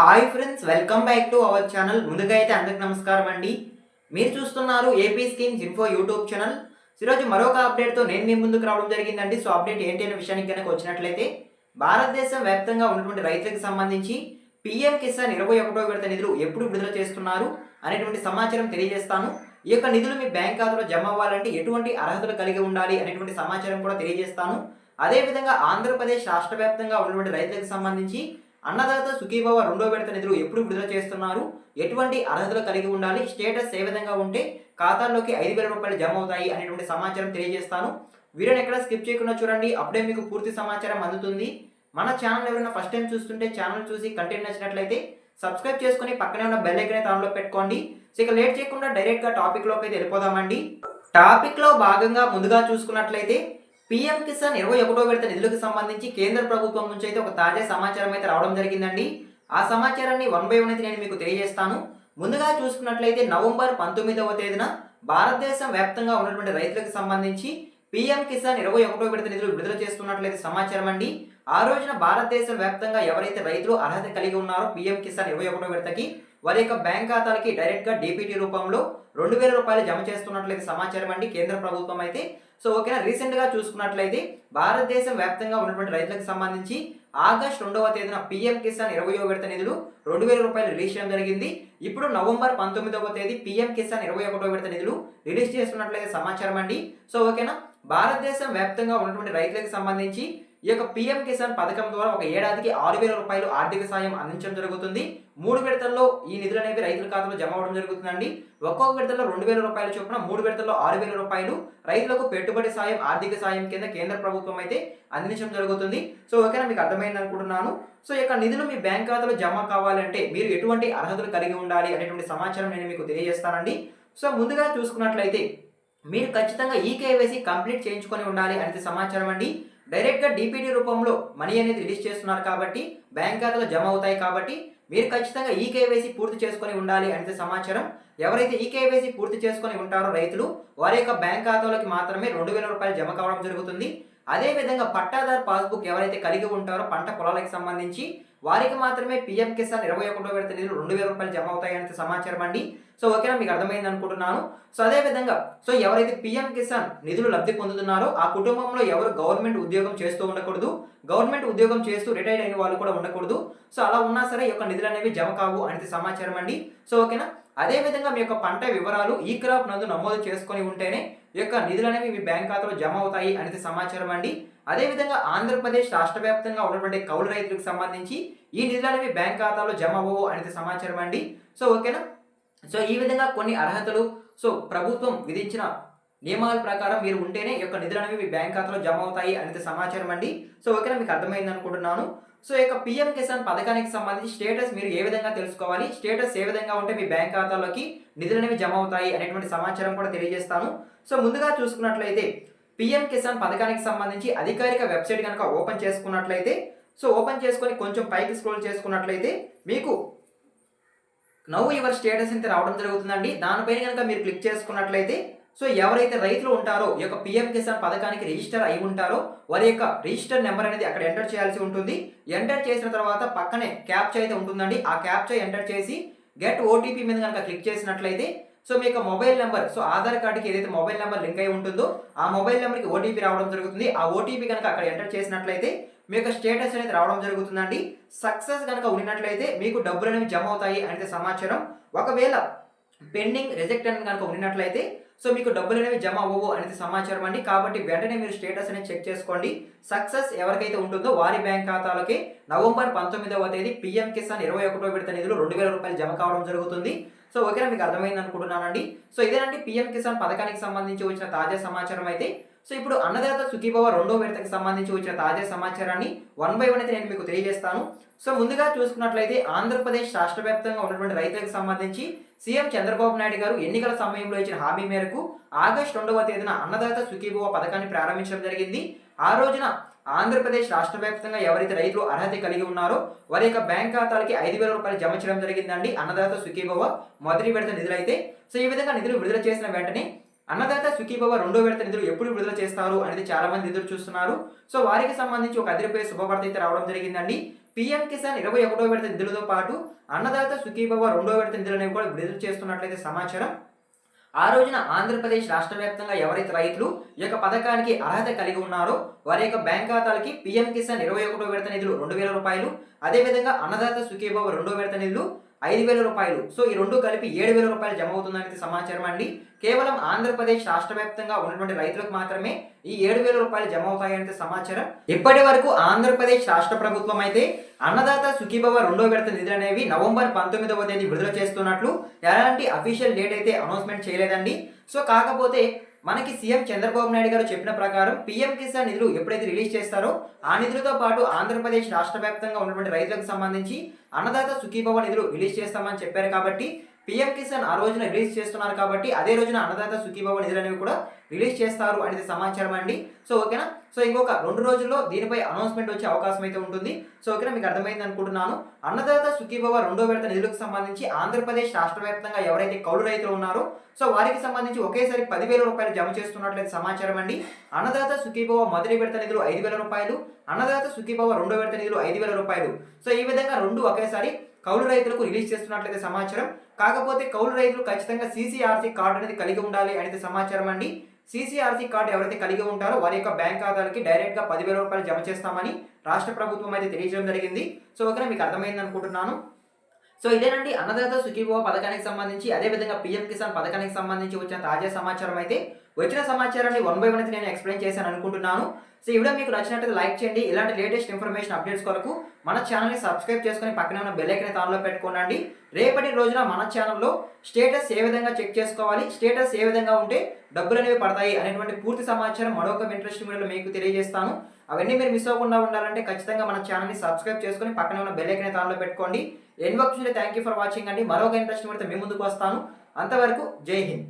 Hi friends welcome back to our channel. ముందుగా అయితే అందరికి నమస్కారం అండి. మీరు చూస్తున్నారు AP schemes info YouTube channel. ఈరోజు మరొక అప్డేట్తో నేను మీ ముందుకు రావడం జరిగిందండి. సో అప్డేట్ ఏంటి అనే విషయానికి కనుక వచ్చినట్లయితే భారతదేశం వ్యాప్తంగా ఉన్నటువంటి రైతులకు సంబంధించి పీఎం కిసాన్ ఇరవై ఒకటో విడత నిధులు ఎప్పుడు విడుదల చేస్తున్నారు అనేటువంటి సమాచారం తెలియజేస్తాను. ఈ యొక్క నిధులు మీ బ్యాంక్ ఖాతాలో జమ అవ్వాలంటే ఎటువంటి అర్హతలు కలిగి ఉండాలి అనేటువంటి సమాచారం కూడా తెలియజేస్తాను. అదేవిధంగా ఆంధ్రప్రదేశ్ రాష్ట్ర వ్యాప్తంగా ఉన్నటువంటి రైతులకు సంబంధించి అన్నదాత సుఖీభవ రెండో విడత నిధులు ఎప్పుడు విడుదల చేస్తున్నారు? ఎటువంటి అర్హతలు కలిగి ఉండాలి? స్టేటస్ ఏ విధంగా ఉంటే ఖాతాల్లోకి ఐదు వేల రూపాయలు జమ అవుతాయి అనేటువంటి సమాచారం తెలియజేస్తాను. వీడియోని ఎక్కడ స్కిప్ చేయకుండా చూడండి. అప్పుడే మీకు పూర్తి సమాచారం అందుతుంది. మన ఛానల్ ఎవరైనా ఫస్ట్ టైం చూస్తుంటే ఛానల్ చూసి కంటెంట్ నచ్చినట్లయితే సబ్స్క్రైబ్ చేసుకుని పక్కనే ఉన్న బెల్ ఐకన్ ఆన్లో పెట్టుకోండి. సో ఇక లేట్ చేయకుండా డైరెక్ట్గా టాపిక్లోకి అయితే వెళ్ళిపోదామండి. టాపిక్లో భాగంగా ముందుగా చూసుకున్నట్లయితే పీఎం కిసాన్ ఇరవై ఒకటో విడత నిధులకు సంబంధించి కేంద్ర ప్రభుత్వం నుంచి అయితే ఒక తాజా సమాచారం అయితే రావడం జరిగిందండి. ఆ సమాచారాన్ని వన్ బై వన్ అయితే నేను మీకు తెలియజేస్తాను. ముందుగా చూసుకున్నట్లయితే నవంబర్ పంతొమ్మిదవ తేదీన భారతదేశం వ్యాప్తంగా ఉన్నటువంటి రైతులకు సంబంధించి పీఎం కిసాన్ ఇరవై ఒకటో విడత నిధులు విడుదల చేస్తున్నట్లయితే సమాచారం అండి. ఆ రోజున భారతదేశం వ్యాప్తంగా ఎవరైతే రైతులు అర్హత కలిగి ఉన్నారో పీఎం కిసాన్ ఇరవై ఒకటో విడతకి వారి యొక్క బ్యాంక్ ఖాతాలకి డైరెక్ట్గా డీపీటీ రూపంలో రెండు వేల రూపాయలు జమ చేస్తున్నట్లయితే సమాచారం అండి కేంద్ర ప్రభుత్వం అయితే. సో ఓకేనా? రీసెంట్గా చూసుకున్నట్లయితే భారతదేశం వ్యాప్తంగా ఉన్నటువంటి రైతులకు సంబంధించి ఆగస్ట్ రెండవ తేదీన పీఎం కిసాన్ ఇరవయో విడత నిధులు రెండు వేల రూపాయలు రిలీజ్ చేయడం జరిగింది. ఇప్పుడు నవంబర్ పంతొమ్మిదవ తేదీ పీఎం కిసాన్ ఇరవై ఒకటో విడత నిధులు రిలీజ్ చేస్తున్నట్లయితే సమాచారం అండి. సో ఓకేనా? భారతదేశం వ్యాప్తంగా ఉన్నటువంటి రైతులకు సంబంధించి ఈ యొక్క పీఎం కిసాన్ పథకం ద్వారా ఒక ఏడాదికి ఆరు వేల రూపాయలు ఆర్థిక సాయం అందించడం జరుగుతుంది. మూడు విడతల్లో ఈ నిధులు అనేవి రైతుల ఖాతాలో జమ అవ్వడం జరుగుతుందండి. ఒక్కొక్క విడతల్లో రెండు వేల రూపాయల చొప్పున మూడు విడతల్లో ఆరు వేల రూపాయలు రైతులకు పెట్టుబడి సాయం ఆర్థిక సాయం కింద కేంద్ర ప్రభుత్వం అయితే అందించడం జరుగుతుంది. సో ఓకేనా? మీకు అర్థమైంది అనుకుంటున్నాను. సో యొక్క నిధులు మీ బ్యాంక్ ఖాతాలో జమ కావాలంటే మీరు ఎటువంటి అర్హతలు కలిగి ఉండాలి అనేటువంటి సమాచారం నేను మీకు తెలియజేస్తానండి. సో ముందుగా చూసుకున్నట్లయితే మీరు ఖచ్చితంగా ఈ కేవైసీ కంప్లీట్ చేయించుకొని ఉండాలి అనేది సమాచారం అండి. డైరెక్ట్గా డీపీటీ రూపంలో మనీ అనేది రిలీజ్ చేస్తున్నారు కాబట్టి బ్యాంక్ ఖాతాలో జమ అవుతాయి కాబట్టి మీరు ఖచ్చితంగా ఈ కేవైసీ పూర్తి చేసుకొని ఉండాలి అనేది సమాచారం. ఎవరైతే ఈ కేవైసీ పూర్తి చేసుకొని ఉంటారో రైతులు వారి యొక్క బ్యాంక్ ఖాతాలోకి మాత్రమే రెండు వేల రూపాయలు జమ కావడం జరుగుతుంది. అదేవిధంగా పట్టాదారు పాస్బుక్ ఎవరైతే కలిగి ఉంటారో పంట పొలాలకు సంబంధించి వారికి మాత్రమే పీఎం కిసాన్ ఇరవై ఒకటో విడత నిధులు రెండు వేల రూపాయలు జమ అవుతాయనే సమాచారం అండి. సో ఓకేనా మీకు అర్థమైంది అనుకుంటున్నాను. సో అదే విధంగా సో ఎవరైతే పీఎం కిసాన్ నిధులు లబ్ధి పొందుతున్నారో ఆ కుటుంబంలో ఎవరు గవర్నమెంట్ ఉద్యోగం చేస్తూ ఉండకూడదు. గవర్నమెంట్ ఉద్యోగం చేస్తూ రిటైర్డ్ అయిన వాళ్ళు కూడా ఉండకూడదు. సో అలా ఉన్నా సరే యొక్క నిధులు అనేవి జమ కావు అనేది సమాచారం అండి. సో ఓకేనా అదే విధంగా మీ యొక్క పంట వివరాలు ఈ క్రాప్ నందు నమోదు చేసుకొని ఉంటేనే యొక్క నిధులు అనేవి మీ బ్యాంక్ ఖాతాలో జమ అవుతాయి అనేది సమాచారం అండి. అదేవిధంగా ఆంధ్రప్రదేశ్ రాష్ట్ర వ్యాప్తంగా ఉన్నటువంటి కౌలు రైతులకు సంబంధించి ఈ నిధులు అనేవి బ్యాంక్ ఖాతాలో జమ అవ్వవు అనేది సమాచారం అండి. సో ఓకేనా? సో ఈ విధంగా కొన్ని అర్హతలు సో ప్రభుత్వం విధించిన నియమాల ప్రకారం మీరు ఉంటేనే యొక్క నిధులు అనేవి మీ బ్యాంక్ ఖాతాలో జమ అవుతాయి అనేది సమాచారం అండి. సో ఓకేనా? మీకు అర్థమైంది అనుకుంటున్నాను. సో ఈ యొక్క పిఎం కిసాన్ పథకానికి సంబంధించి స్టేటస్ మీరు ఏ విధంగా తెలుసుకోవాలి? స్టేటస్ ఏ విధంగా ఉంటే మీ బ్యాంక్ ఖాతాలోకి నిధులు అనేవి జమ అవుతాయి అనేటువంటి సమాచారం కూడా తెలియజేస్తాను. సో ముందుగా చూసుకున్నట్లయితే పిఎం కిసాన్ పథకానికి సంబంధించి అధికారిక వెబ్సైట్ కనుక ఓపెన్ చేసుకున్నట్లయితే సో ఓపెన్ చేసుకొని కొంచెం పైకి స్క్రోల్ చేసుకున్నట్లయితే మీకు నవ్వు యువర్ స్టేటస్ అయితే రావడం జరుగుతుందండి. దానిపైన కనుక మీరు క్లిక్ చేసుకున్నట్లయితే సో ఎవరైతే రైతులు ఉంటారో ఈ యొక్క పిఎం కిసాన్ పథకానికి రిజిస్టర్ అయి ఉంటారో వారి యొక్క రిజిస్టర్ నెంబర్ అనేది అక్కడ ఎంటర్ చేయాల్సి ఉంటుంది. ఎంటర్ చేసిన తర్వాత పక్కనే క్యాప్చా అయితే ఉంటుందండి. ఆ క్యాప్చా ఎంటర్ చేసి గెట్ ఓటీపీ మీద కనుక క్లిక్ చేసినట్లయితే సో మీ యొక్క మొబైల్ నెంబర్ సో ఆధార్ కార్డుకి ఏదైతే మొబైల్ నెంబర్ లింక్ అయి ఉంటుందో ఆ మొబైల్ నెంబర్కి ఓటీపీ రావడం జరుగుతుంది. ఆ ఓటీపీ కనుక అక్కడ ఎంటర్ చేసినట్లయితే మీ యొక్క స్టేటస్ అనేది రావడం జరుగుతుందండి. సక్సెస్ కనుక ఉన్నట్లయితే మీకు డబ్బులు అనేవి జమ అవుతాయి అనేది సమాచారం. ఒకవేళ పెండింగ్ రిజెక్ట్ అని కనుక ఉన్నట్లయితే సో మీకు డబ్బులు అనేవి జమ అవ్వవు అనేది సమాచారం అండి. కాబట్టి వెంటనే మీరు స్టేటస్ అనేది చెక్ చేసుకోండి. సక్సెస్ ఎవరికైతే ఉంటుందో వారి బ్యాంక్ ఖాతాలకి నవంబర్ పంతొమ్మిదవ తేదీ పీఎం కిసాన్ ఇరవై ఒకటో విడత నిధులు రెండు వేల రూపాయలు జమ కావడం జరుగుతుంది. సో ఓకేనా మీకు అర్థమైంది అనుకుంటున్నానండి సో ఇదేనండి పీఎం కిసాన్ పథకానికి సంబంధించి వచ్చిన తాజా సమాచారం అయితే. సో ఇప్పుడు అన్నదాత సుఖీభవ రెండో విడతకి సంబంధించి వచ్చిన తాజా సమాచారాన్ని వన్ బై వన్ అయితే నేను మీకు తెలియజేస్తాను. సో ముందుగా చూసుకున్నట్లయితే ఆంధ్రప్రదేశ్ రాష్ట్ర వ్యాప్తంగా ఉన్నటువంటి రైతులకు సంబంధించి సీఎం చంద్రబాబు నాయుడు గారు ఎన్నికల సమయంలో ఇచ్చిన హామీ మేరకు ఆగస్టు రెండవ తేదీన అన్నదాత సుఖీభవ పథకాన్ని ప్రారంభించడం జరిగింది. ఆ రోజున ఆంధ్రప్రదేశ్ రాష్ట్ర వ్యాప్తంగా ఎవరైతే రైతులు అర్హత కలిగి ఉన్నారో వారి యొక్క బ్యాంక్ ఖాతాలకి ఐదు వేల రూపాయలు జమ చేయడం జరిగిందండి అన్నదాత సుఖీభవ మొదటి విడత నిధులైతే. సో ఈ విధంగా నిధులు విడుదల చేసిన వెంటనే అన్నదాత సుఖీభవ రెండో విడత నిధులు ఎప్పుడు విడుదల చేస్తారు అనేది చాలా మంది ఎదురు చూస్తున్నారు. సో వారికి సంబంధించి ఒక అదిరిపోయే శుభవార్త అయితే రావడం జరిగిందండి. పీఎం కిసాన్ ఇరవై ఒకటో విడత నిధులతో పాటు అన్నదాత సుఖీభవ రెండో విడత నిధులు అనేవి కూడా విడుదల చేస్తున్నట్లయితే సమాచారం. ఆ రోజున ఆంధ్రప్రదేశ్ రాష్ట్ర వ్యాప్తంగా ఎవరైతే రైతులు ఈ యొక్క పథకానికి అర్హత కలిగి ఉన్నారో వారి యొక్క బ్యాంక్ ఖాతాలకి పీఎం కిసాన్ ఇరవై ఒకటో విడత నిధులు రెండు వేల రూపాయలు. అదేవిధంగా అన్నదాత సుఖీభవ రెండో విడత నిధులు ఐదు వేల రూపాయలు. సో ఈ రెండు కలిపి ఏడు వేల రూపాయలు జమ అవుతుందనేది సమాచారం అండి. కేవలం ఆంధ్రప్రదేశ్ రాష్ట్ర వ్యాప్తంగా ఉన్నటువంటి రైతులకు మాత్రమే ఈ ఏడు వేల రూపాయలు జమ అవుతాయనేది సమాచారం. ఇప్పటి వరకు ఆంధ్రప్రదేశ్ రాష్ట్ర ప్రభుత్వం అయితే అన్నదాత సుఖీభవ రెండో విడత నిధులు అనేవి నవంబర్ పంతొమ్మిదవ తేదీ విడుదల చేస్తున్నట్లు ఎలాంటి అఫీషియల్ డేట్ అయితే అనౌన్స్మెంట్ చేయలేదండి. సో కాకపోతే మనకి సీఎం చంద్రబాబు నాయుడు గారు చెప్పిన ప్రకారం పీఎం కిసాన్ నిధులు ఎప్పుడైతే రిలీజ్ చేస్తారో ఆ నిధులతో పాటు ఆంధ్రప్రదేశ్ రాష్ట్ర వ్యాప్తంగా ఉన్నటువంటి రైతులకు సంబంధించి అన్నదాత సుఖీభవ నిధులు రిలీజ్ చేస్తామని చెప్పారు కాబట్టి పీఎం కిసాన్ ఆ రోజున రిలీజ్ చేస్తున్నారు కాబట్టి అదే రోజున అన్నదాత సుఖీభవ నిధులు అనేవి కూడా రిలీజ్ చేస్తారు అనేది సమాచారం అండి. సో ఓకేనా? సో ఇంకొక రెండు రోజుల్లో దీనిపై అనౌన్స్మెంట్ వచ్చే అవకాశం అయితే ఉంటుంది. సో ఓకేనా? మీకు అర్థమైంది అనుకుంటున్నాను. అన్నదాత సుఖీభవ రెండో విడత నిధులకు సంబంధించి ఆంధ్రప్రదేశ్ రాష్ట్ర వ్యాప్తంగా ఎవరైతే కౌలు రైతులు ఉన్నారో సో వారికి సంబంధించి ఒకేసారి పదివేల రూపాయలు జమ చేస్తున్నట్లయితే సమాచారం అండి. అన్నదాత సుఖీభవ మొదటి విడత నిధులు ఐదు వేల రూపాయలు అన్నదాత సుఖీభవ రెండో విడత నిధులు ఐదు వేల రూపాయలు. సో ఈ విధంగా రెండు ఒకేసారి కౌలు రైతులకు రిలీజ్ చేస్తున్నట్లయితే సమాచారం. కాకపోతే కౌలు రైతులు ఖచ్చితంగా సీసీఆర్సీ కార్డు అనేది కలిగి ఉండాలి అనేది సమాచారం అండి. సీసీఆర్సీ కార్డు ఎవరైతే కలిగి ఉంటారో వారి యొక్క బ్యాంక్ ఖాతాలకి డైరెక్ట్గా పదివేల రూపాయలు జమ చేస్తామని రాష్ట్ర ప్రభుత్వం అయితే తెలియజేయడం జరిగింది. సో ఓకేనా మీకు అర్థమైంది అనుకుంటున్నాను. సో ఇదేనండి అన్నదాత సుఖీభవ పథకానికి సంబంధించి అదేవిధంగా పీఎం కిసాన్ పథకానికి సంబంధించి వచ్చిన తాజా సమాచారం అయితే. వచ్చిన సమాచారాన్ని వన్ బై వన్ అయితే నేను ఎక్స్ప్లెయిన్ చేశాను అనుకుంటున్నాను. సో ఈ వీడియో మీకు నచ్చినట్లయితే లైక్ చేయండి. ఇలాంటి లేటెస్ట్ ఇన్ఫర్మేషన్ అప్డేట్స్ కొరకు మన ఛానల్ని సబ్స్క్రైబ్ చేసుకొని పక్కనే ఉన్న బెల్ ఐకన్ ఆన్లో పెట్టుకోండి రేపటి రోజున మన ఛానల్లో స్టేటస్ ఏ విధంగా చెక్ చేసుకోవాలి స్టేటస్ ఏ విధంగా ఉంటే డబ్బులు అనేవి పడతాయి అనేటువంటి పూర్తి సమాచారం మరొక ఇంట్రెస్ట్ వీడియోలో మీకు తెలియజేస్తాను. అవన్నీ మీరు మిస్ అవ్వకుండా ఉండాలంటే ఖచ్చితంగా మన ఛానల్ని సబ్స్క్రైబ్ చేసుకొని పక్కనే ఉన్న బెల్ ఐకన్ ఆన్లో పెట్టుకోండి. ఎన్ వర్క్ థ్యాంక్ యూ ఫర్ వాచింగ్ అండి. మరొక ఇంట్రెస్ట్ వీడియోతో మీ ముందుకు వస్తాను. అంతవరకు జై హింద్.